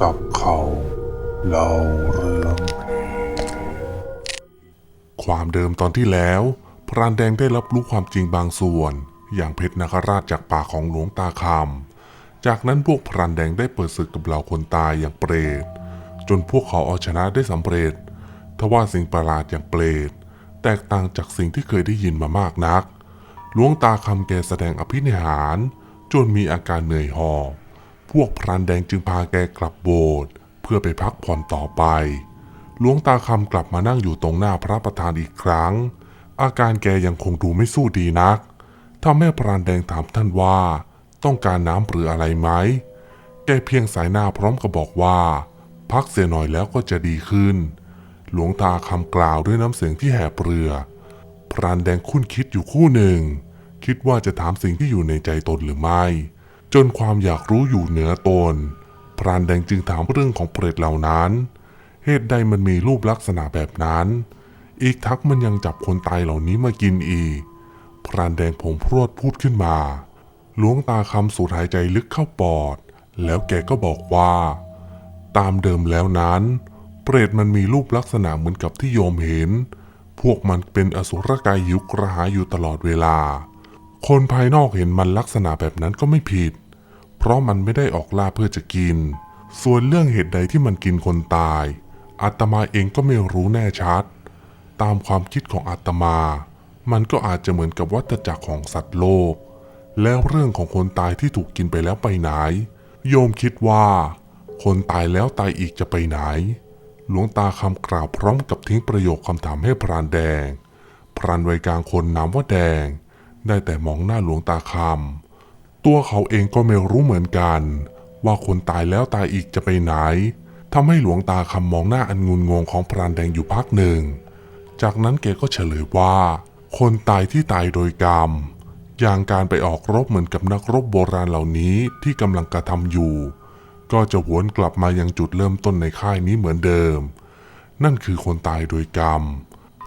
จับเขาเล่าเรื่อง ความเดิมตอนที่แล้ว พรานแดงได้รับรู้ความจริงบางส่วน อย่างเพชรนาคราชจากปากของหลวงตาคำจากนั้นพวกพรานแดงได้เปิดศึกกับเหล่าคนตายอย่างเปรต จนพวกเขาเอาชนะได้สำเร็จทว่าสิ่งประหลาดอย่างเปรตแตกต่างจากสิ่งที่เคยได้ยินมามากนักหลวงตาคำแกแสดงอภินิหาร จนมีอาการเหนื่อยหอบ พวกพรานแดงจึงพาแกกลับโบสถ์เพื่อไปพักผ่อนต่อไป หลวงตาคำกลับมานั่งอยู่ตรงหน้าพระประธานอีกครั้ง อาการแกยังคงดูไม่สู้ดีนักทำให้พรานแดงถามท่านว่า ต้องการน้ำหรืออะไรไหม แกเพียงสายหน้าพร้อมกับบอกว่า พักเสียหน่อยแล้วก็จะดีขึ้น หลวงตาคำกล่าวด้วยน้ำเสียงที่แหบเรือ พรานแดงคุ้นคิดอยู่คู่หนึ่ง คิดว่าจะถามสิ่งที่อยู่ในใจตนหรือไม่ จนความอยากรู้อยู่เหนือตน พรานแดงจึงถามเรื่องของเปรตเหล่านั้น เหตุใดมันมีรูปลักษณะแบบนั้น อีกทักมันยังจับคนตายเหล่านี้มากินอีก พรานแดงผมพรวดพูดขึ้นมาหลวงตาคำสูดหายใจลึกเข้าปอด แล้วแกก็บอกว่า ตามเดิมแล้วนั้น เปรตมันมีรูปลักษณะเหมือนกับที่โยมเห็น พวกมันเป็นอสุรกายหิวกระหายอยู่ตลอดเวลา คนภายนอกเห็นมันลักษณะแบบนั้นก็ไม่ผิด เพราะมันไม่ได้ออกล่าเพื่อจะกิน ส่วนเรื่องเหตุใดที่มันกินคนตาย อาตมาเองก็ไม่รู้แน่ชัด ตามความคิดของอาตมา มันก็อาจจะเหมือนกับวัฏจักรของสัตว์โลก แล้วเรื่องของคนตายที่ถูกกินไปแล้วไปไหน โยมคิดว่า คนตายแล้วตายอีกจะไปไหน หลวงตาคำกล่าวพร้อมกับทิ้งประโยคคำถามให้พรานแดง พรานวัยกลางคนนามว่าแดง ได้แต่มองหน้าหลวงตาคำตัวเขาเองก็ไม่รู้เหมือนกัน ว่าคนตายแล้วตายอีกจะไปไหนทำให้หลวงตาคำมองหน้าอันงุนงงของพรานแดงอยู่พักหนึ่ง จากนั้นแกก็เฉลยว่า คนตายที่ตายโดยกรรม อย่างการไปออกรบเหมือนกับนักรบโบราณเหล่านี้ที่กำลังกระทำอยู่ ก็จะหวนกลับมายังจุดเริ่มต้นในค่ายนี้เหมือนเดิม นั่นคือคนตายโดยกรรม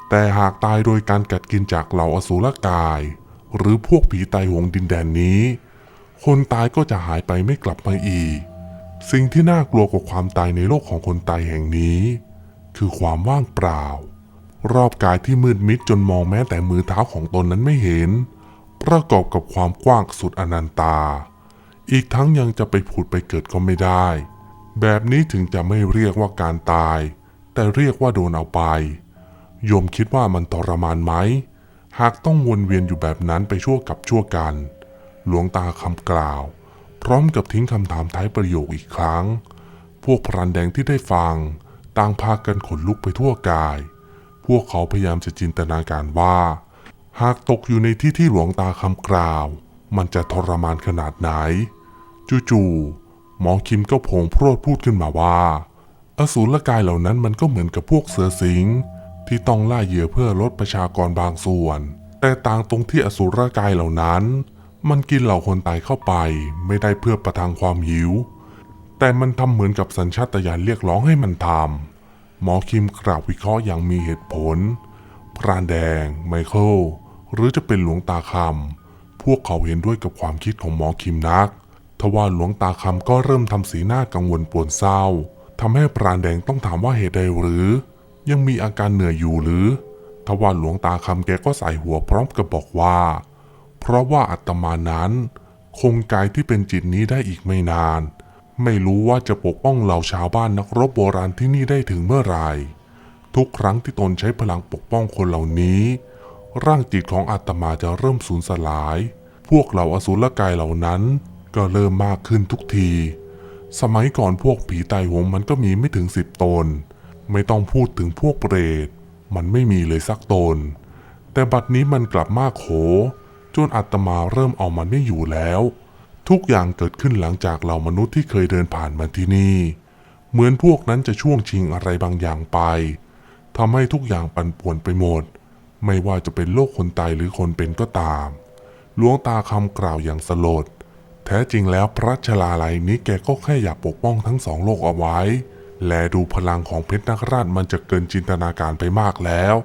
แต่หากตายโดยการกัดกินจากเหล่าอสูรกาย หรือพวกผีตายโหงดินแดนนี้ คนตายก็จะหายไปไม่กลับมาอีก สิ่งที่น่ากลัวกว่าความตายในโลกของคนตายแห่งนี้ คือความว่างเปล่า รอบกายที่มืดมิดจนมองแม้แต่มือเท้าของตนนั้นไม่เห็น ประกอบกับความกว้างสุดอนันตา อีกทั้งยังจะไปผุดไปเกิดก็ไม่ได้ แบบนี้ถึงจะไม่เรียกว่าการตาย แต่เรียกว่าโดนเอาไปโยมคิดว่ามันทรมานไหม หากต้องวนเวียนอยู่แบบนั้นไปชั่วกับชั่วกัน หลวงตาคำกล่าว พร้อมกับทิ้งคำถามท้ายประโยคอีกครั้ง พวกพรานแดงที่ได้ฟัง ต่างพากันขนลุกไปทั่วกาย พวกเขาพยายามจะจินตนาการว่า หากตกอยู่ในที่ที่หลวงตาคำกล่าว มันจะทรมานขนาดไหน จู่ๆหมอคิมก็โผงพรวดพูดขึ้นมาว่า อสูรกายเหล่านั้นมันก็เหมือนกับพวกเสือสิง ที่ต้องล่าเหยื่อเพื่อลดประชากรบางส่วน แต่ต่างตรงที่อสูรกายเหล่านั้น มันกินเหล่าคนตายเข้าไป ไม่ได้เพื่อประทังความหิว แต่มันทำเหมือนกับสัญชาตญาณเรียกร้องให้มันทำหมอคิมกล่าววิเคราะห์อย่างมีเหตุผล พรานแดง ไมเคิลหรือจะเป็นหลวงตาคำพวกเขาเห็นด้วยกับความคิดของหมอคิมนักทว่าหลวงตาคำก็เริ่มทำสีหน้ากังวลปวดเศร้าทำให้พรานแดงต้องถามว่าเหตุใดหรือ ยังมีอาการเหนื่อยอยู่หรือทว่าหลวงตาคำแกก็ใส่หัวพร้อมกับบอกว่า เพราะว่าอาตมานั้น คงกายที่เป็นจิตนี้ได้อีกไม่นาน ไม่รู้ว่าจะปกป้องเหล่าชาวบ้านนักรบโบราณที่นี่ได้ถึงเมื่อไหร่ทุกครั้งที่ตนใช้พลังปกป้องคนเหล่านี้ ร่างจิตของอาตมาจะเริ่มสูญสลาย พวกเหล่าอสูรกายเหล่านั้น ก็เริ่มมากขึ้นทุกที สมัยก่อนพวกผีตายโหงมันก็มีไม่ถึงสิบตน ไม่ต้องพูดถึงพวกเปรต มันไม่มีเลยสักตน แต่บัดนี้มันกลับมากโขจนอาตมาเริ่มเอามันไม่อยู่แล้ว ทุกอย่างเกิดขึ้นหลังจากเหล่ามนุษย์ที่เคยเดินผ่านมาที่นี่ เหมือนพวกนั้นจะช่วงชิงอะไรบางอย่างไปทำให้ทุกอย่างปั่นป่วนไปหมด ไม่ว่าจะเป็นโลกคนตายหรือคนเป็นก็ตามหลวงตาคำกล่าวอย่างสลด แท้จริงแล้วพระชลาลัยนี้แกก็แค่อยากปกป้องทั้งสองโลกเอาไว้ และดูพลังของเพชรนาคราชมันจะเกินจินตนาการไปมากแล้ว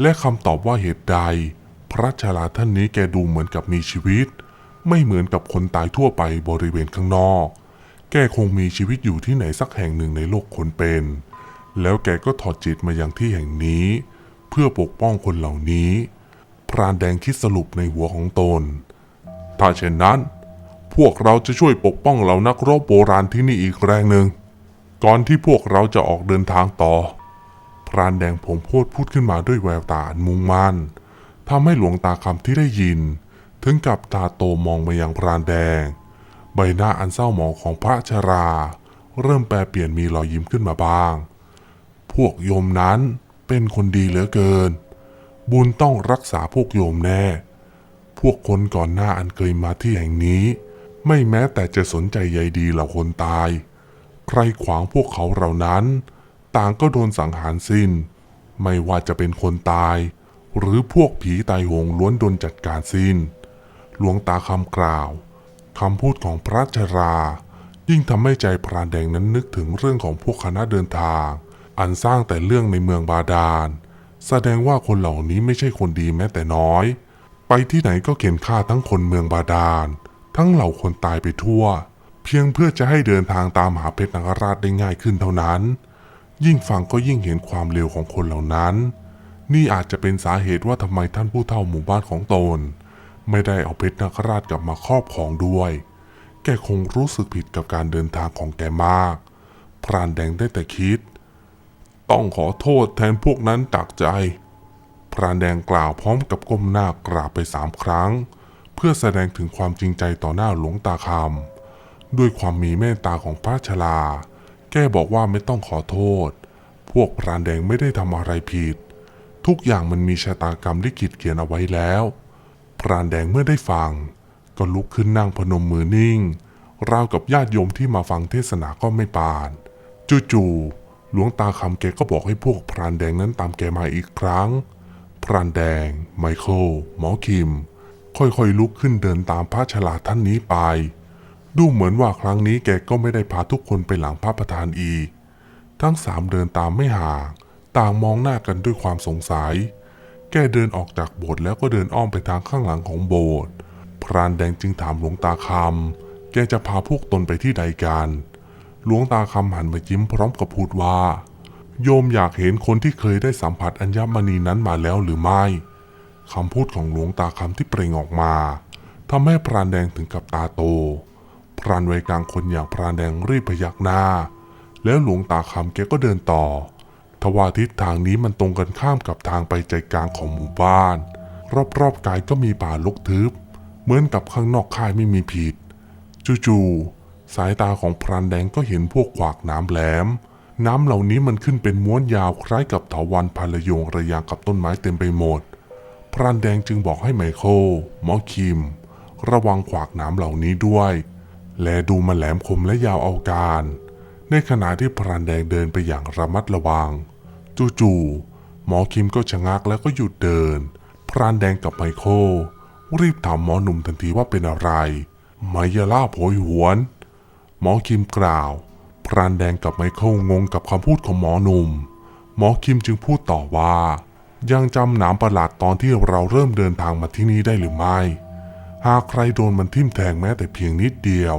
และคำตอบว่าเหตุใด พระชาลาท่านนี้แกดูเหมือนกับมีชีวิต ไม่เหมือนกับคนตายทั่วไปบริเวณข้างนอก แกคงมีชีวิตอยู่ที่ไหนสักแห่งหนึ่งในโลกคนเป็น แล้วแกก็ถอดจิตมายังที่แห่งนี้ เพื่อปกป้องคนเหล่านี้ พรานแดงคิดสรุปในหัวของตน ถ้าเช่นนั้น พวกเราจะช่วยปกป้องเหล่านักรบโบราณที่นี่อีกแรงหนึ่ง ก่อนที่พวกเราจะออกเดินทางต่อ พรานแดงผมโพดพูดขึ้นมาด้วยแววตาอันมุ่งมั่นทำให้หลวงตาคำที่ได้ยิน ถึงกับตาโตมองมายังพรานแดง ใบหน้าอันเศร้าหมองของพระชรา เริ่มแปรเปลี่ยนมีรอยยิ้มขึ้นมาบ้าง พวกโยมนั้นเป็นคนดีเหลือเกิน บุญต้องรักษาพวกโยมแน่ พวกคนก่อนหน้าอันเคยมาที่แห่งนี้ ไม่แม้แต่จะสนใจใยดีเหล่าคนตาย ใครขวางพวกเขาเหล่านั้น ต่างก็โดนสังหารสิ้น ไม่ว่าจะเป็นคนตาย หรือพวกผีตายโหงล้วนโดนจัดการสิ้น หลวงตาคำกล่าวคำพูดของพระชรา ยิ่งทำให้ใจพรานแดงนั้นนึกถึงเรื่องของพวกคณะเดินทาง อันสร้างแต่เรื่องในเมืองบาดาล แสดงว่าคนเหล่านี้ไม่ใช่คนดีแม้แต่น้อย ไปที่ไหนก็เข็นฆ่าทั้งคนเมืองบาดาล ทั้งเหล่าคนตายไปทั่ว เพียงเพื่อจะให้เดินทางตามหาเพชรนคราชได้ง่ายขึ้นเท่านั้น ยิ่งฟังก็ยิ่งเห็นความเลวของคนเหล่านั้น นี่อาจจะเป็นสาเหตุว่าทำไมท่านผู้เฒ่าหมู่บ้านของตน ไม่ได้เอาเพชรนาคราชกลับมาครอบครองด้วย แกคงรู้สึกผิดกับการเดินทางของแกมาก พรานแดงได้แต่คิด ต้องขอโทษแทนพวกนั้นจากใจ พรานแดงกล่าวพร้อมกับก้มหน้ากราบไปสามครั้ง เพื่อแสดงถึงความจริงใจต่อหน้าหลวงตาคำ ด้วยความมีเมตตาของพระชลา แกบอกว่าไม่ต้องขอโทษ พวกพรานแดงไม่ได้ทำอะไรผิด ทุกอย่างมันมีชะตากรรมลิขิตเขียนเอาไว้แล้ว พรานแดงเมื่อได้ฟัง ก็ลุกขึ้นนั่งพนมมือนิ่ง ราวกับญาติโยมที่มาฟังเทศนาก็ไม่ปาน จู่ๆหลวงตาคำแกก็บอกให้พวกพรานแดงนั้นตามแกมาอีกครั้ง พรานแดง ไมเคิลหมอคิม ค่อยๆลุกขึ้นเดินตามพระฉลาท่านนี้ไป ดูเหมือนว่าครั้งนี้แกก็ไม่ได้พาทุกคนไปหลังพระประธานอี ทั้งสามเดินตามไม่ห่าง ต่างมองหน้ากันด้วยความสงสัย แกเดินออกจากโบสถ์แล้วก็เดินอ้อมไปทางข้างหลังของโบสถ์ พรานแดงจึงถามหลวงตาคำ แกจะพาพวกตนไปที่ใดกัน หลวงตาคำหันมายิ้มพร้อมกับพูดว่า โยมอยากเห็นคนที่เคยได้สัมผัสอัญมณีนั้นมาแล้วหรือไม่ คำพูดของหลวงตาคำที่เปล่งออกมาทำให้พรานแดงถึงกับตาโต พรานวัยกลางคนอย่างพรานแดงรีบพยักหน้า แล้วหลวงตาคำแกก็เดินต่อ ทว่าทิศทางนี้มันตรงกันข้ามกับทางไปใจกลางของหมู่บ้าน รอบๆกายก็มีป่าลกทึบ เหมือนกับข้างนอกค่ายไม่มีผิด จู่ๆสายตาของพรานแดงก็เห็นพวกขวากน้ำแหลม น้ำเหล่านี้มันขึ้นเป็นม้วนยาวคล้ายกับเถาวันพาลโยงระยางกับต้นไม้เต็มไปหมด พรานแดงจึงบอกให้ไมเคิลมอคิม ระวังขวากน้ำเหล่านี้ด้วย และดูมันแหลมคมและยาวเอาการ ในขณะที่พรานแดงเดินไปอย่างระมัดระวัง จู่ๆหมอคิมก็ชะงักแล้วก็หยุดเดิน พรานแดงกับไมเคิลรีบถามหมอหนุ่มทันทีว่าเป็นอะไรไมยาล่าโผยหวน หมอคิมกล่าว พรานแดงกับไมเคิลงงกับคำพูดของหมอหนุ่ม หมอคิมจึงพูดต่อว่า ยังจำหนามประหลาดตอนที่เราเริ่มเดินทางมาที่นี่ได้หรือไม่ หากใครโดนมันทิ่มแทงแม้แต่เพียงนิดเดียว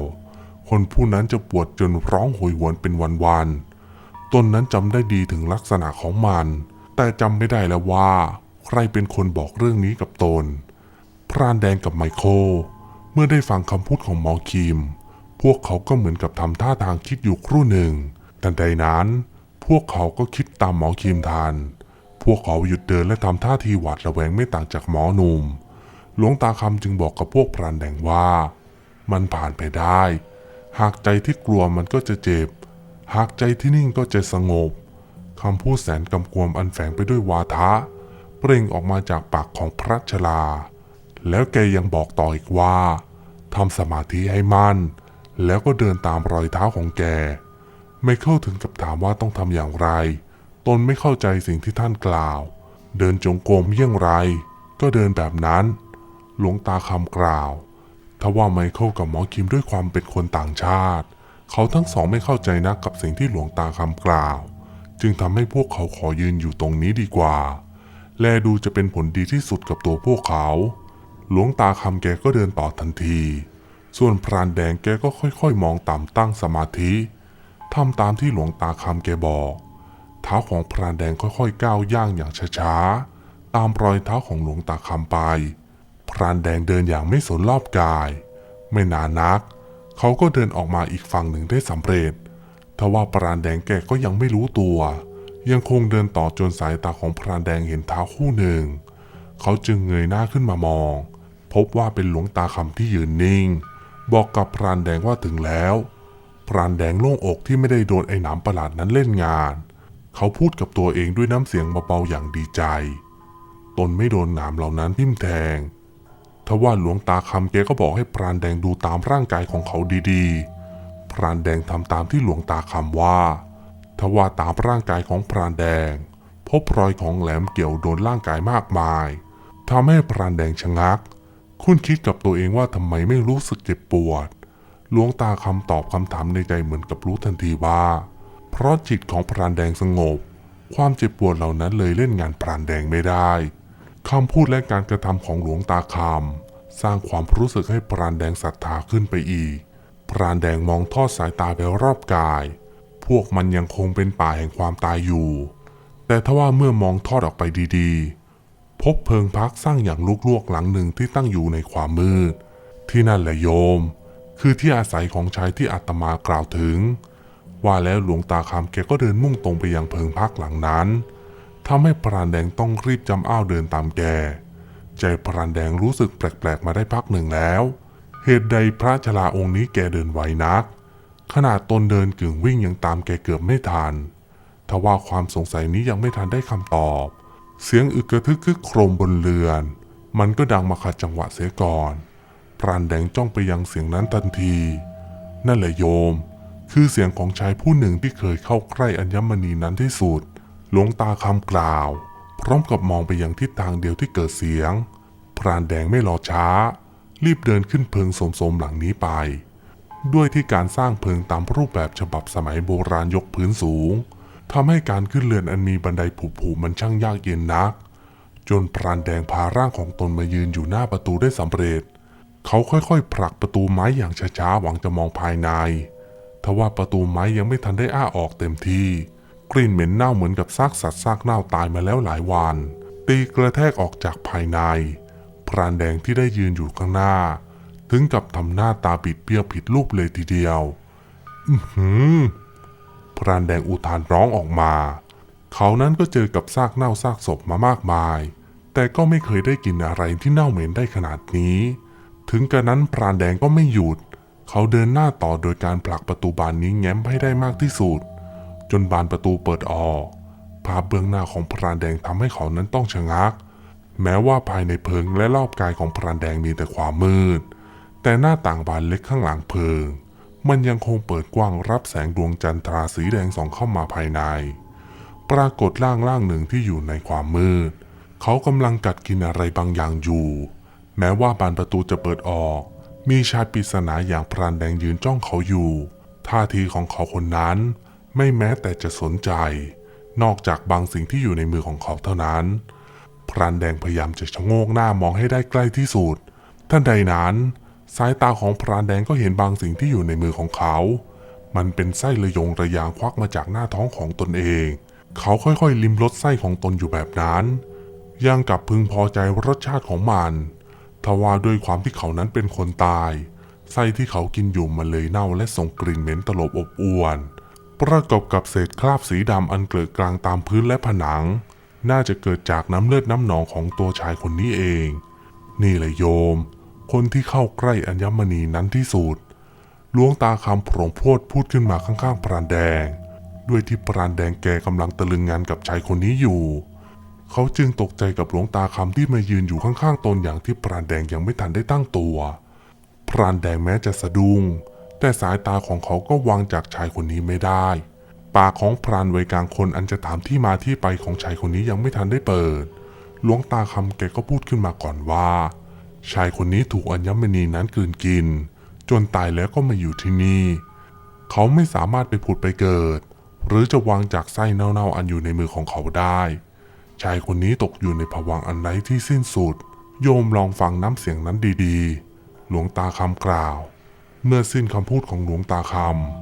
คนผู้นั้นจะปวดจนร้องโหยหวนเป็นวันๆตนนั้นจำได้ดีถึงลักษณะของมัน แต่จำไม่ได้แล้วว่า ใครเป็นคนบอกเรื่องนี้กับตน พรานแดงกับไมเคิลเมื่อได้ฟังคำพูดของหมอคิม พวกเขาก็เหมือนกับทำท่าทางคิดอยู่ครู่หนึ่ง แต่ใดนั้น พวกเขาก็คิดตามหมอคิมทัน พวกเขาหยุดเดินและทำท่าทีหวาดระแวงไม่ต่างจากหมอหนุ่ม หลวงตาคำจึงบอกกับพวกพรานแดงว่า มันผ่านไปได้ หากใจที่กลัวมันก็จะเจ็บ หากใจที่นิ่งก็จะสงบคำพูดแสนกำกวมอันแฝงไปด้วยวาทะ เปล่งออกมาจากปากของพระชลา แล้วแกยังบอกต่ออีกว่าทำสมาธิให้มั่น แล้วก็เดินตามรอยเท้าของแก ไม่เข้าถึงกับถามว่าต้องทำอย่างไร ตนไม่เข้าใจสิ่งที่ท่านกล่าว เดินจงกรมเยี่ยงไร ก็เดินแบบนั้น หลวงตาคำกล่าวทว่าไมเคิลกับหมอคิมด้วยความเป็นคนต่างชาติ เขาทั้งสองไม่เข้าใจนักกับสิ่งที่หลวงตาคำกล่าว จึงทำให้พวกเขาขอยืนอยู่ตรงนี้ดีกว่า แลดูจะเป็นผลดีที่สุดกับตัวพวกเขา หลวงตาคำแกก็เดินต่อทันที ส่วนพรานแดงแกก็ค่อยๆ มองต่ำตั้งสมาธิทำตามที่หลวงตาคำแกบอกเท้าของพรานแดงค่อยๆ ก้าวย่างอย่างช้าๆตามรอยเท้าของหลวงตาคำไป พรานแดงเดินอย่างไม่สนรอบกาย ไม่นานนัก เขาก็เดินออกมาอีกฝั่งหนึ่งได้สำเร็จทว่าพรานแดงแกก็ยังไม่รู้ตัว ยังคงเดินต่อจนสายตาของพรานแดงเห็นเท้าคู่หนึ่ง เขาจึงเงยหน้าขึ้นมามอง พบว่าเป็นหลวงตาคำที่ยืนนิ่ง บอกกับพรานแดงว่าถึงแล้วพรานแดงโล่งอกที่ไม่ได้โดนไอ้หนามประหลาดนั้นเล่นงาน เขาพูดกับตัวเองด้วยน้ำเสียงเบาๆอย่างดีใจ ตนไม่โดนหนามเหล่านั้นทิ่มแทง ทว่าหลวงตาคำแกก็บอกให้พรานแดงดูตามร่างกายของเขาดีๆ พรานแดงทำตามที่หลวงตาคำว่า ทว่าตามร่างกายของพรานแดง พบรอยของแหลมเกี่ยวโดนร่างกายมากมายทำให้พรานแดงชะงัก คุณคิดกับตัวเองว่าทำไมไม่รู้สึกเจ็บปวด หลวงตาคำตอบคำถามในใจเหมือนกับรู้ทันทีว่า เพราะจิตของพรานแดงสงบ ความเจ็บปวดเหล่านั้นเลยเล่นงานพรานแดงไม่ได้ คำพูดและการกระทำของหลวงตาคำสร้างความรู้สึกให้พรานแดงศรัทธาขึ้นไปอีกพรานแดงมองทอดสายตาไปรอบกาย พวกมันยังคงเป็นป่าแห่งความตายอยู่ แต่ทว่าเมื่อมองทอดออกไปดีๆ พบเพิงพักสร้างอย่างลุกลวกหลังหนึ่งที่ตั้งอยู่ในความมืด ที่นั่นแหละโยม คือที่อาศัยของชายที่อาตมากล่าวถึง ว่าแล้วหลวงตาคำแกก็เดินมุ่งตรงไปยังเพิงพักหลังนั้น ทำให้พรานแดงต้องรีบจำอ้าวเดินตามแก ใจพรานแดงรู้สึกแปลกๆมาได้พักหนึ่งแล้ว เหตุใดพระชราองค์นี้แกเดินไวนัก ขนาดตนเดินกึ่งวิ่งยังตามแกเกือบไม่ทันทว่าความสงสัยนี้ยังไม่ทันได้คำตอบ เสียงอึกกระทึกคึกโครมบนเรือน มันก็ดังมาขัดจังหวะเสียก่อน พรานแดงจ้องไปยังเสียงนั้นทันที นั่นแหละโยม คือเสียงของชายผู้หนึ่งที่เคยเข้าใกล้อัญมณีนั้นที่สุด หลวงตาคำกล่าว พร้อมกับมองไปยังทิศทางเดียวที่เกิดเสียง พรานแดงไม่รอช้า รีบเดินขึ้นเพิงสมๆหลังนี้ไป ด้วยที่การสร้างเพิงตามรูปแบบฉบับสมัยโบราณยกพื้นสูงทำให้การขึ้นเรือนอันมีบันไดผุๆมันช่างยากเย็นนัก จนพรานแดงพาร่างของตนมายืนอยู่หน้าประตูได้สำเร็จ เขาค่อยๆ ผลักประตูไม้อย่างช้าๆหวังจะมองภายในทว่าประตูไม้ยังไม่ทันได้อ้าออกเต็มที่ กลิ่นเหม็นเน่าเหมือนกับซากสัตว์ซากเน่าตายมาแล้วหลายวันตีกระแทกออกจากภายใน พรานแดงที่ได้ยืนอยู่ข้างหน้า ถึงกับทำหน้าตาปิดเปี้ยวผิดรูปเลยทีเดียว อือหือพรานแดงอุทานร้องออกมา เขานั้นก็เจอกับซากเน่าซากศพมามากมาย แต่ก็ไม่เคยได้กินอะไรที่เน่าเหม็นได้ขนาดนี้ ถึงกระนั้นพรานแดงก็ไม่หยุด เขาเดินหน้าต่อโดยการผลักประตูบานนี้แง้มให้ได้มากที่สุด จนบานประตูเปิดออกภาพเบื้องหน้าของพรานแดงทำให้เขานั้นต้องชะงัก แม้ว่าภายในเพิงและรอบกายของพรานแดงมีแต่ความมืด แต่หน้าต่างบานเล็กข้างหลังเพิง มันยังคงเปิดกว้างรับแสงดวงจันทราสีแดงส่องเข้ามาภายใน ปรากฏร่างร่างหนึ่งที่อยู่ในความมืด เขากำลังกัดกินอะไรบางอย่างอยู่ แม้ว่าบานประตูจะเปิดออก มีชายปริศนาอย่างพรานแดงยืนจ้องเขาอยู่ ท่าทีของเขาคนนั้น ไม่แม้แต่จะสนใจ นอกจากบางสิ่งที่อยู่ในมือของเขาเท่านั้น พรานแดงพยายามจะชะโงกหน้ามองให้ได้ใกล้ที่สุดท่านใดนั้น สายตาของพรานแดงก็เห็นบางสิ่งที่อยู่ในมือของเขา มันเป็นไส้ระยงระยางควักมาจากหน้าท้องของตนเอง เขาค่อยๆ ลิ้มรสไส้ของตนอยู่แบบนั้นยังกับพึงพอใจรสชาติของมัน ทว่าด้วยความที่เขานั้นเป็นคนตาย ไส้ที่เขากินอยู่มันเลยเน่าและส่งกลิ่นเหม็นตลบอบอวน ประกอบกับเศษคราบสีดำอันเกลื่อนกลางตามพื้นและผนัง น่าจะเกิดจากน้ำเลือดน้ำหนองของตัวชายคนนี้เอง นี่แหละโยม คนที่เข้าใกล้อัญมณีนั้นที่สุดหลวงตาคำโปร่งโพดพูดขึ้นมาข้างๆปราณแดง ด้วยที่ปราณแดงแกกำลังตะลึงงานกับชายคนนี้อยู่ เขาจึงตกใจกับหลวงตาคำที่มายืนอยู่ข้างๆตนอย่างที่ปราณแดงยังไม่ทันได้ตั้งตัว พรานแดงแม้จะสะดุ้ง แต่สายตาของเขาก็วางจากชายคนนี้ไม่ได้ ปากของพรานวัยกลางคนอันจะถามที่มาที่ไปของชายคนนี้ยังไม่ทันได้เปิดหลวงตาคำแกก็พูดขึ้นมาก่อนว่า ชายคนนี้ถูกอัญมณีนั้นกลืนกิน จนตายแล้วก็มาอยู่ที่นี่ เขาไม่สามารถไปผุดไปเกิด หรือจะวางจากไส้เน่าๆอันอยู่ในมือของเขาได้ ชายคนนี้ตกอยู่ในภวังอันไร้ที่สิ้นสุด โยมลองฟังน้ำเสียงนั้นดีๆ หลวงตาคำกล่าว เมื่อสิ้นคำพูดของหลวงตาค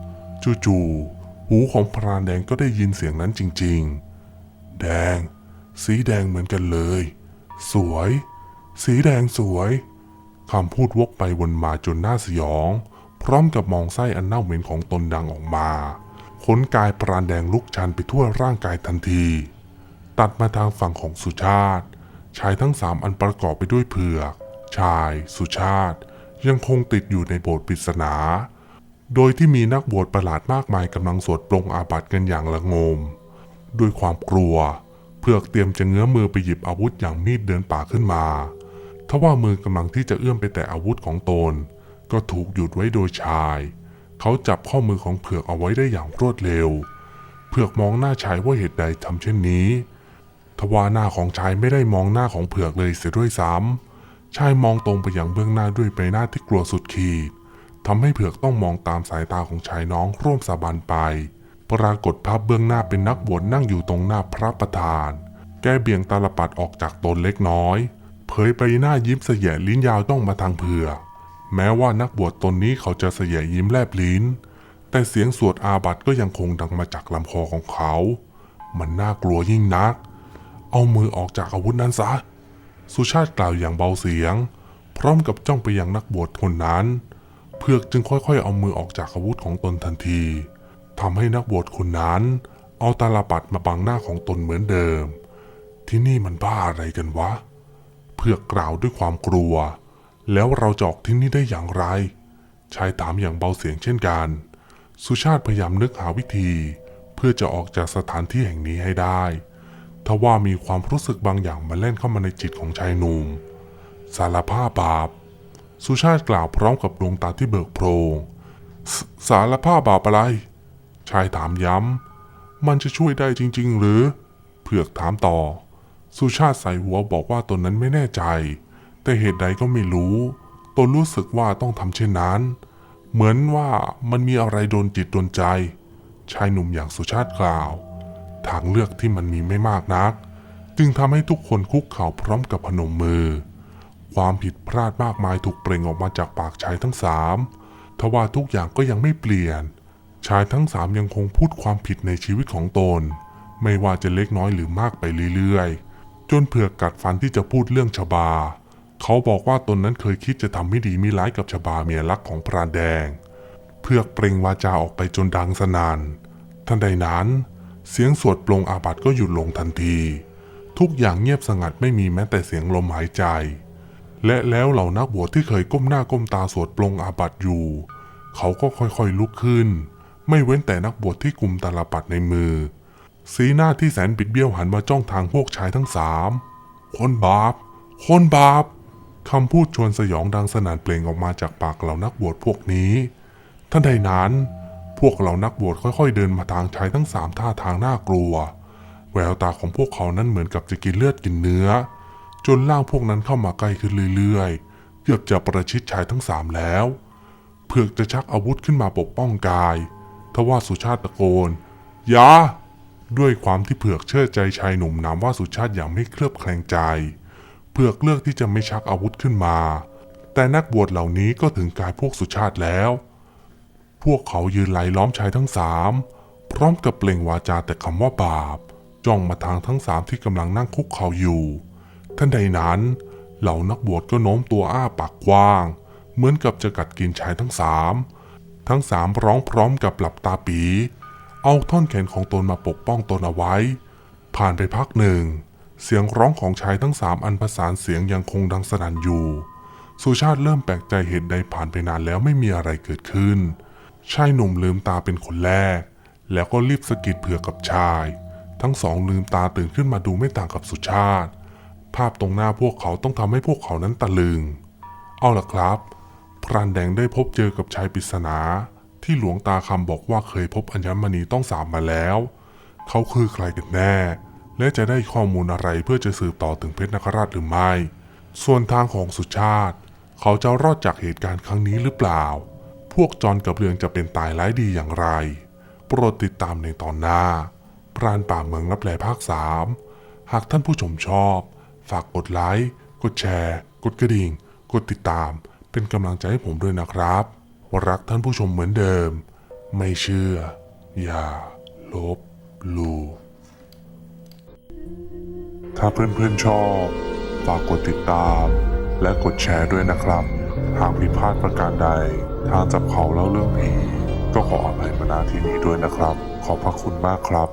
ำจู่ๆหูของพรานแดงก็ได้ยินเสียงนั้นจริง ๆ แดง สีแดงเหมือนกันเลย สวย สีแดงสวยคำพูดวกไปวนมาจนหน้าสยอง พร้อมกับมองไส้อันเน่าเหม็นของตนดังออกมาขนกายปรานแดงลุกชันไปทั่วร่างกายทันที ตัดมาทางฝั่งของสุชาติชายทั้งสามอันประกอบไปด้วยเผือก ชาย สุชาติ ยังคงติดอยู่ในโบสถ์ปริศนา โดยที่มีนักบวชประหลาดมากมายกำลังสวดปรงอาบัติกันอย่างละงม ด้วยความกลัวเผือกเตรียมจะเงื้อมือไปหยิบอาวุธอย่างมีดเดินป่าขึ้นมาทว่ามือกำลังที่จะเอื้อมไปแตะอาวุธของตน ก็ถูกหยุดไว้โดยชาย เขาจับข้อมือของเผือกเอาไว้ได้อย่างรวดเร็ว เผือกมองหน้าชายว่าเหตุใดทำเช่นนี้ ทว่าหน้าของชายไม่ได้มองหน้าของเผือกเลยเสียด้วยซ้ำ ชายมองตรงไปยังเบื้องหน้าด้วยใบหน้าที่กลัวสุดขีดทำให้เผือกต้องมองตามสายตาของชายน้องร่วมสาบานไป ปรากฏภาพเบื้องหน้าเป็นนักบวชนั่งอยู่ตรงหน้าพระประธาน แกเบี่ยงตาลปัดออกจากตนเล็กน้อย เผยใบหน้ายิ้มเสยลิ้นยาวต้องมาทางเผือก แม้ว่านักบวชตนนี้เขาจะเสยยิ้มแลบลิ้น แต่เสียงสวดอาบัติก็ยังคงดังมาจากลำคอของเขา มันน่ากลัวยิ่งนัก เอามือออกจากอาวุธนั้นซะ สุชาติกล่าวอย่างเบาเสียง พร้อมกับจ้องไปยังนักบวชคนนั้น เพือกจึงค่อยๆเอามือออกจากอาวุธของตนทันทีทำให้นักบวชคนนั้น เอาตาลปัดมาบังหน้าของตนเหมือนเดิม ที่นี่มันบ้าอะไรกันวะ เพือกกล่าวด้วยความกลัว แล้วเราจะออกที่นี่ได้อย่างไร ชายถามอย่างเบาเสียงเช่นกัน สุชาติพยายามนึกหาวิธี เพื่อจะออกจากสถานที่แห่งนี้ให้ได้ ทว่ามีความรู้สึกบางอย่างมาเล่นเข้ามาในจิตของชายหนุ่ม สารภาพบาป สุชาติกล่าวพร้อมกับดวงตาที่เบิกโพรงสสารภาพบาปอะไร ชายถามย้ำ มันจะช่วยได้จริง ๆ หรือ เผือกถามต่อ สุชาติใส่หัวบอกว่าตนนั้นไม่แน่ใจ แต่เหตุใดก็ไม่รู้ตนรู้สึกว่าต้องทำเช่นนั้น เหมือนว่ามันมีอะไรโดนจิตโดนใจ ชายหนุ่มอย่างสุชาติกล่าว ทางเลือกที่มันมีไม่มากนัก จึงทำให้ทุกคนคุกเข่าพร้อมกับพนมมือ ความผิดพลาดมากมายถูกเปล่งออกมาจากปากชายทั้งสามทว่าทุกอย่างก็ยังไม่เปลี่ยน ชายทั้งสามยังคงพูดความผิดในชีวิตของตน ไม่ว่าจะเล็กน้อยหรือมากไปเรื่อยๆ จนเผือกกัดฟันที่จะพูดเรื่องชบา เขาบอกว่าตนนั้นเคยคิดจะทำไม่ดีมิร้ายกับชบาเมียรักของพรานแดงเพือกเปล่งวาจาออกไปจนดังสนั่นทันใดนั้น เสียงสวดปลงอาบัติก็หยุดลงทันที ทุกอย่างเงียบสงัดไม่มีแม้แต่เสียงลมหายใจ และแล้วเหล่านักบวชที่เคยก้มหน้าก้มตาสวดปลงอาบัติอยู่ เขาก็ค่อยๆลุกขึ้น ไม่เว้นแต่นักบวชที่กุมตาลปัดในมือ สีหน้าที่แสนบิดเบี้ยวหันมาจ้องทางพวกชายทั้งสามคนบาป คนบาปคำพูดชวนสยองดังสนั่นเปล่งออกมาจากปากเหล่านักบวชพวกนี้ท่านใดนั้น พวกเหล่านักบวชค่อยๆ เดินมาทางชายทั้งสามท่าทางน่ากลัว แววตาของพวกเขานั้นเหมือนกับจะกินเลือดกินเนื้อ จนร่างพวกนั้นเข้ามาใกล้ขึ้นเรื่อยๆ เกือบจะประชิดชายทั้งสามแล้ว เผือกจะชักอาวุธขึ้นมาปกป้องกายทว่าสุชาติตะโกนยาด้วยความที่เผือกเชื่อใจชายหนุ่มนามว่าสุชาติอย่างไม่เคลือบแคลงใจ เผือกเลือกที่จะไม่ชักอาวุธขึ้นมา แต่นักบวชเหล่านี้ก็ถึงกายพวกสุชาติแล้ว พวกเขายืนไหลล้อมชายทั้งสามพร้อมกับเปล่งวาจาแต่คำว่าบาป จ้องมาทางทั้งสามที่กำลังนั่งคุกเข่าอยู่ ท่านใดนั้น เหล่านักบวชก็โน้มตัวอ้าปากกว้าง เหมือนกับจะกัดกินชายทั้งสามทั้งสามร้องพร้อมกับหลับตาปี เอาท่อนแขนของตนมาปกป้องตนเอาไว้ ผ่านไปพักหนึ่ง เสียงร้องของชายทั้งสามอันประสานเสียงยังคงดังสนั่นอยู่ สุชาติเริ่มแปลกใจเหตุใดผ่านไปนานแล้วไม่มีอะไรเกิดขึ้น ชายหนุ่มลืมตาเป็นคนแรก แล้วก็รีบสะกิดเผือกกับชาย ทั้งสองลืมตาตื่นขึ้นมาดูไม่ต่างกับสุชาติ ภาพตรงหน้าพวกเขาต้องทำให้พวกเขานั้นตะลึง เอาล่ะครับ พรานแดงได้พบเจอกับชายปริศนาที่หลวงตาคำบอกว่าเคยพบอัญมณีต้องสามมาแล้ว เขาคือใครกันแน่ และจะได้ข้อมูลอะไรเพื่อจะสืบต่อถึงเพชรนคราชหรือไม่ ส่วนทางของสุชาติ เขาจะรอดจากเหตุการณ์ครั้งนี้หรือเปล่า พวกจอนกับเรืองจะเป็นตายร้ายดีอย่างไร โปรดติดตามในตอนหน้า พรานป่าเมืองรับแลภาคสามหากท่านผู้ชมชอบ ฝากกดไลค์ กดแชร์ กดกระดิ่ง กดติดตาม เป็นกำลังใจให้ผมด้วยนะครับ รักท่านผู้ชมเหมือนเดิม ไม่เชื่อ อย่า ลบหลู่ถ้าเพื่อนๆชอบ ฝากกดติดตาม และกดแชร์ด้วยนะครับ หากผิดพลาดประการใด ทางจับเขาเล่าเรื่องผีก็ขออภัยมาณที่นี้ด้วยนะครับ ขอบพระคุณมากครับ